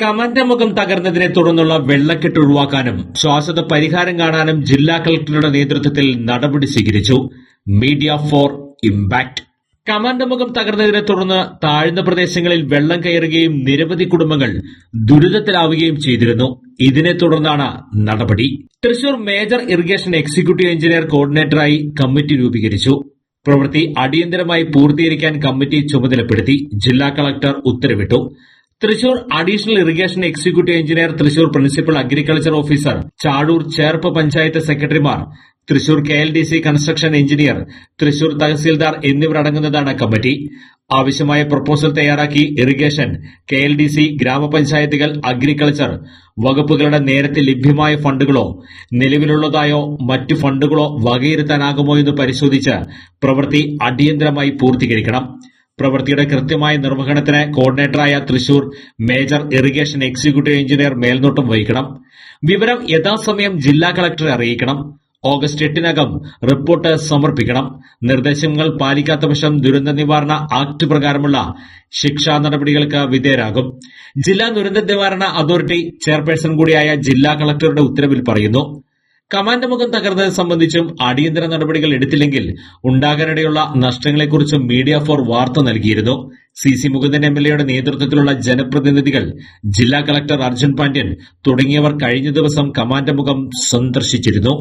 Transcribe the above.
Commander മുഖം തകർന്നതിനെ തുടർന്നുള്ള വെള്ളക്കെട്ട് ഒഴിവാക്കാനും ശ്വാസത പരിഹാരം കാണാനും ജില്ലാ കളക്ടറുടെ നേതൃത്വത്തിൽ നടപടി സ്വീകരിച്ചു. മീഡിയ ഫോർ ഇംപാക്ട് കമാൻഡ് മുഖം തകർന്നതിനെ തുടർന്ന് താഴ്ന്ന പ്രദേശങ്ങളിൽ വെള്ളം കയറുകയും നിരവധി കുടുംബങ്ങൾ ദുരിതത്തിലാവുകയും ചെയ്തിരുന്നു. ഇതിനെ തുടർന്നാണ് നടപടി. Thrissur major irrigation executive engineer കോർഡിനേറ്ററായി committee രൂപീകരിച്ചു. പ്രവൃത്തി അടിയന്തരമായി പൂർത്തീകരിക്കാൻ കമ്മിറ്റി ചുമതലപ്പെടുത്തി. ജില്ലാ കളക്ടർ ഉത്തരവിട്ടു. Thrissur additional irrigation executive engineer Thrissur principal agriculture officer Chazhoor Cherpu panchayat സെക്രട്ടറിമാർ Thrissur K L D C construction engineer Thrissur tahsildar എന്നിവരടങ്ങുന്നതാണ് committee. ആവശ്യമായ പ്രപ്പോസൽ തയ്യാറാക്കി irrigation K L D C ഗ്രാമപഞ്ചായത്തുകൾ agriculture വകുപ്പുകളുടെ നേരത്തെ ലഭ്യമായ ഫണ്ടുകളോ നിലവിലുള്ളതായോ മറ്റു ഫണ്ടുകളോ വകയിരുത്താനാകുമോ എന്ന് പരിശോധിച്ച് പ്രവൃത്തി അടിയന്തരമായി പൂർത്തീകരിക്കണം. പ്രവൃത്തിയുടെ കൃത്യമായ നിർവഹണത്തിന് കോർഡിനേറ്ററായ Thrissur major irrigation executive engineer മേൽനോട്ടം വഹിക്കണം. വിവരം യഥാസമയം ജില്ലാ കളക്ടറെ അറിയിക്കണം. ഓഗസ്റ്റ് എട്ടിനകം റിപ്പോർട്ട് സമർപ്പിക്കണം. നിർദ്ദേശങ്ങൾ പാലിക്കാത്ത പക്ഷം ദുരന്ത നിവാരണ ആക്ട് പ്രകാരമുള്ള ശിക്ഷാ നടപടികൾക്ക് വിധേയരാകും. ജില്ലാ ദുരന്ത നിവാരണ അതോറിറ്റി ചെയർപേഴ്സൺ കൂടിയായ ജില്ലാ കളക്ടറുടെ ഉത്തരവിൽ പറയുന്നു. കമാൻഡ് മുഖം തകർന്നത് സംബന്ധിച്ചും അടിയന്തര നടപടികൾ എടുത്തില്ലെങ്കിൽ ഉണ്ടാകാനിടയുള്ള നഷ്ടങ്ങളെക്കുറിച്ചും മീഡിയ ഫോർ വാർത്ത നൽകിയിരുന്നു. C C Mukundan M L എയുടെ നേതൃത്വത്തിലുള്ള ജനപ്രതിനിധികൾ ജില്ലാ കളക്ടർ അർജുൻ പാണ്ഡ്യൻ തുടങ്ങിയവർ കഴിഞ്ഞ ദിവസം കമാൻഡ് മുഖം സന്ദർശിച്ചിരുന്നു.